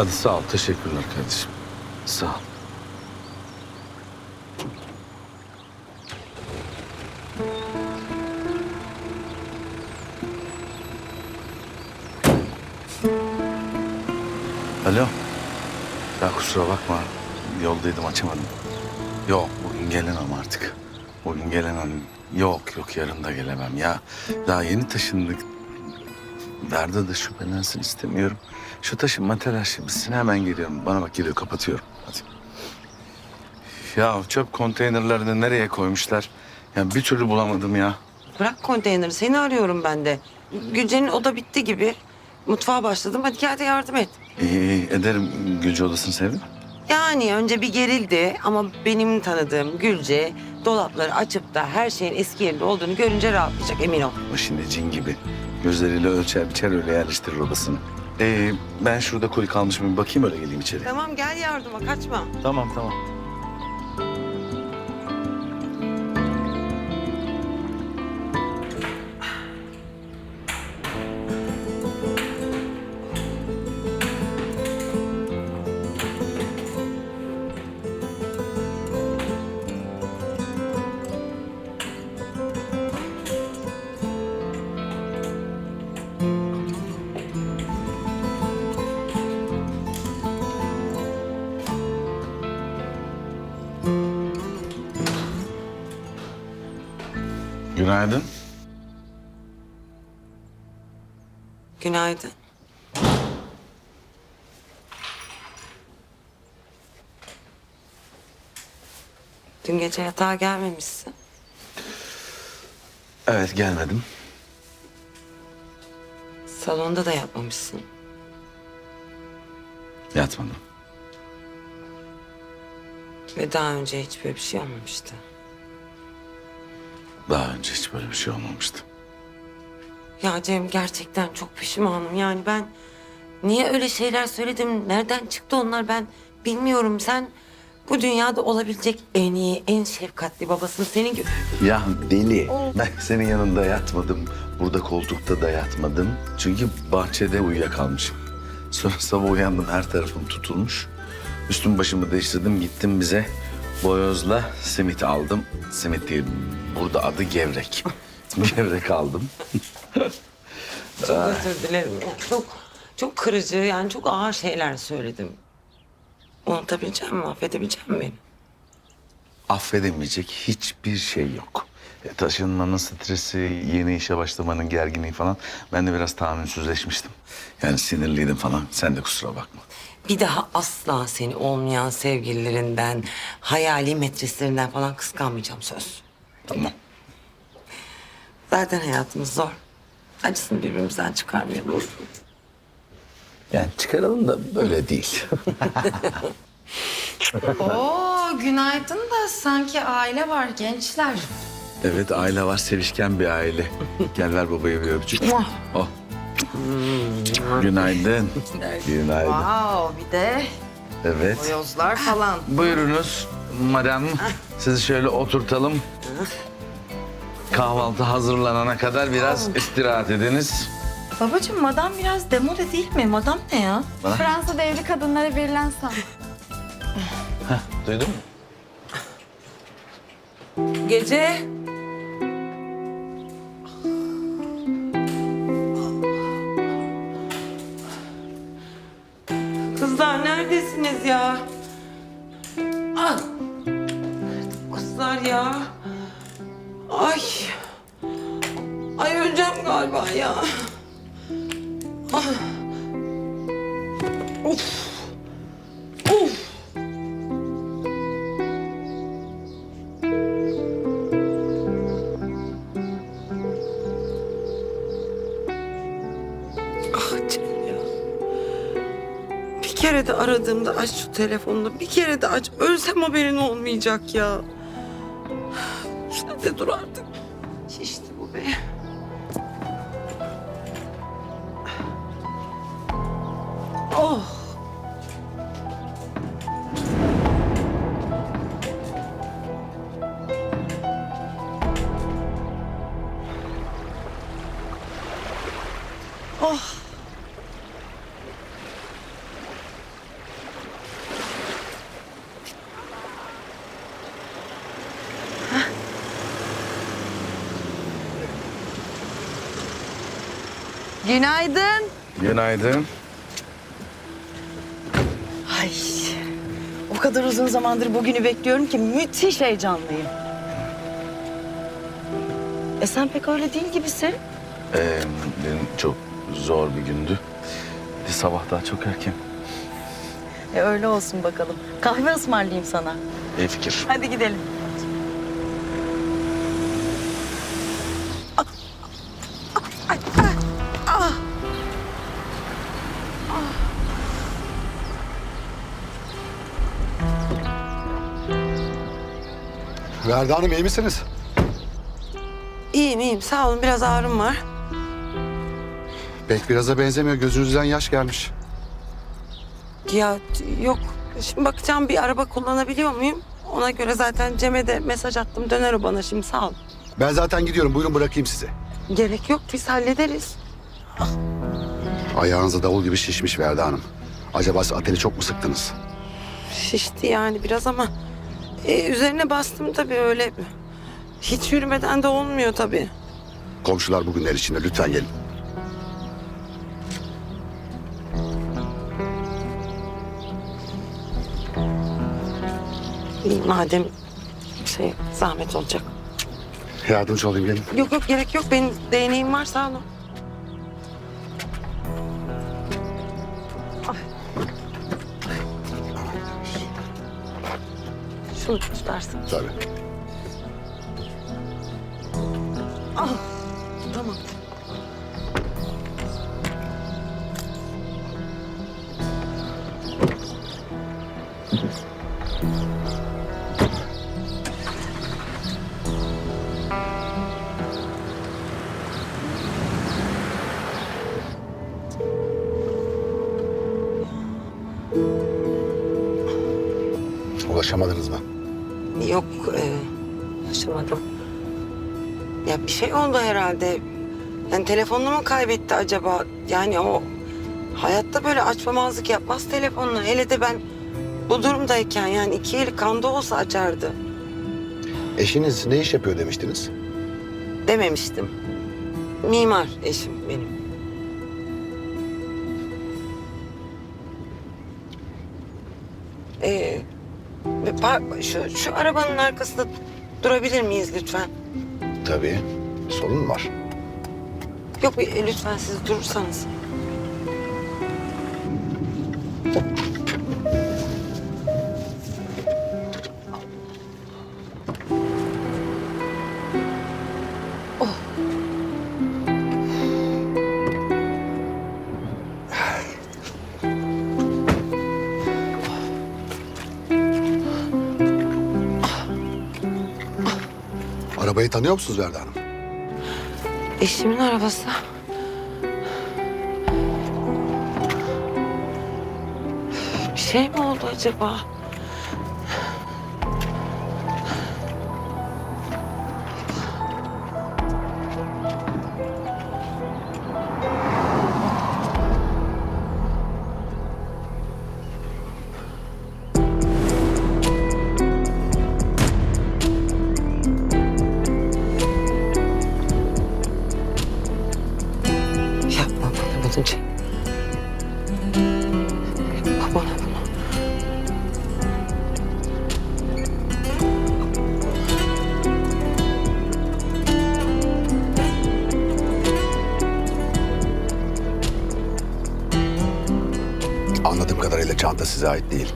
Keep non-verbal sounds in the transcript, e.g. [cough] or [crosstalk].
Hadi sağ ol. Teşekkürler kardeşim. Sağ ol. Alo. Ya kusura bakma. Yoldaydım açamadım. Yok bugün gelemem artık. Bugün gelemem. Yok yok yarın da gelemem ya. Daha yeni taşındık. Nerede de şüphelensin istemiyorum. Şu taşınma telaşı bitsin hemen geliyorum. Bana bak geliyor kapatıyorum. Hadi. Ya çöp konteynerlerini nereye koymuşlar? Ya bir türlü bulamadım ya. Bırak konteyneri seni arıyorum ben de. Gülce'nin oda bitti gibi. Mutfağa başladım hadi gel de yardım et. İyi ederim. Gülce odasını sevdin mi? Yani önce bir gerildi ama benim tanıdığım Gülce dolapları açıp da her şeyin eski yerinde olduğunu görünce rahatlayacak emin ol. O şimdi cin gibi. Gözleriyle ölçer biçer öyle yerleştirir odasını. Ee, ben şurada koli kalmış mı bir bakayım öyle geleyim içeri. Tamam gel yardıma kaçma. Tamam tamam. Günaydın. Günaydın. Dün gece yatağa gelmemişsin. Evet gelmedim. Salonda da yapmamışsın. Yatmadım. Ve daha önce hiç böyle bir şey olmamıştı. Daha önce hiç böyle bir şey olmamıştı. Ya Cem gerçekten çok pişmanım. Yani ben niye öyle şeyler söyledim? Nereden çıktı onlar ben bilmiyorum. Sen bu dünyada olabilecek en iyi, en şefkatli babasın. Senin gibi. Ya deli. Ben senin yanında yatmadım. Burada koltukta da yatmadım. Çünkü bahçede uyuyakalmışım. Sonra sabah uyandım her tarafım tutulmuş. Üstüm başımı değiştirdim gittim bize boyozla simit aldım. Simit değil burada adı gevrek. [laughs] gevrek aldım. Çok özür dilerim. Çok çok kırıcı yani çok ağır şeyler söyledim. Unutabileceğim mi? Affedebilecek mi beni? Affedemeyecek hiçbir şey yok. E, taşınmanın stresi, yeni işe başlamanın gerginliği falan. Ben de biraz tahammülsüzleşmiştim. Yani sinirliydim falan. Sen de kusura bakma. Bir daha asla seni olmayan sevgililerinden, hayali metreslerinden falan kıskanmayacağım söz. Tamam. Zaten hayatımız zor. Acısını birbirimizden çıkarmayalım. Yani çıkaralım da böyle değil. [laughs] Oo günaydın da sanki aile var gençler. Evet aile var, sevişken bir aile. [laughs] Gel ver babaya bir öpücük. oh. Günaydın. Günaydın. Wow bir de Evet. boyozlar falan. Buyurunuz madam. Sizi şöyle oturtalım. Kahvaltı hazırlanana kadar biraz istirahat ediniz. Babacığım madam biraz demode değil mi? Madam ne ya? Fransa devri kadınlara verilen san. Duydun mu? Gece. Öleceğim galiba ya. Ah. Of. Of. Ah canım ya. Bir kere de aradığımda aç şu telefonunu. Bir kere de aç. Ölsem haberin olmayacak ya. Sen de Oh. Oh. Günaydın. Günaydın. Kadar uzun zamandır bugünü bekliyorum ki müthiş heyecanlıyım. E sen pek öyle değil gibisin. Ee, benim çok zor bir gündü. Bir sabah daha çok erken. E öyle olsun bakalım. Kahve ısmarlayayım sana. İyi fikir. Hadi gidelim. Verda Hanım iyi misiniz? İyiyim iyiyim sağ olun biraz ağrım var. Pek biraza benzemiyor. Gözünüzden yaş gelmiş. Ya yok şimdi bakacağım bir araba kullanabiliyor muyum? Ona göre zaten Cem'e de mesaj attım döner o bana şimdi sağ ol. Ben zaten gidiyorum. Buyurun bırakayım sizi. Gerek yok biz hallederiz. Ayağınıza davul gibi şişmiş Verda Hanım. Acaba siz ateli çok mu sıktınız? Şişti yani biraz ama e, üzerine bastım tabii öyle. Hiç yürümeden de olmuyor tabii. Komşular bugünler içinde lütfen gelin. İyi madem şey zahmet olacak. Yardımcı olayım gelin. Yok yok gerek yok benim değneğim var sağ olun. Şunu tutarsın. Tabii. Tamam. Ulaşamadınız mı? Ya bir şey oldu herhalde. Yani telefonunu mu kaybetti acaba? Yani o hayatta böyle açmamazlık yapmaz telefonunu. Hele de ben bu durumdayken yani iki eli kanda olsa açardı. Eşiniz ne iş yapıyor demiştiniz? Dememiştim. Mimar eşim benim. Ee, par- şu, şu arabanın arkasında durabilir miyiz lütfen? Tabii. Sorun var? Yok bir- e, lütfen siz durursanız. Arabayı tanıyor musunuz Verda Hanım? Eşimin arabası. Bir şey mi oldu acaba? Yapma bana bunu Cem. Yapma bana bunu. Anladığım kadarıyla çanta size ait değil.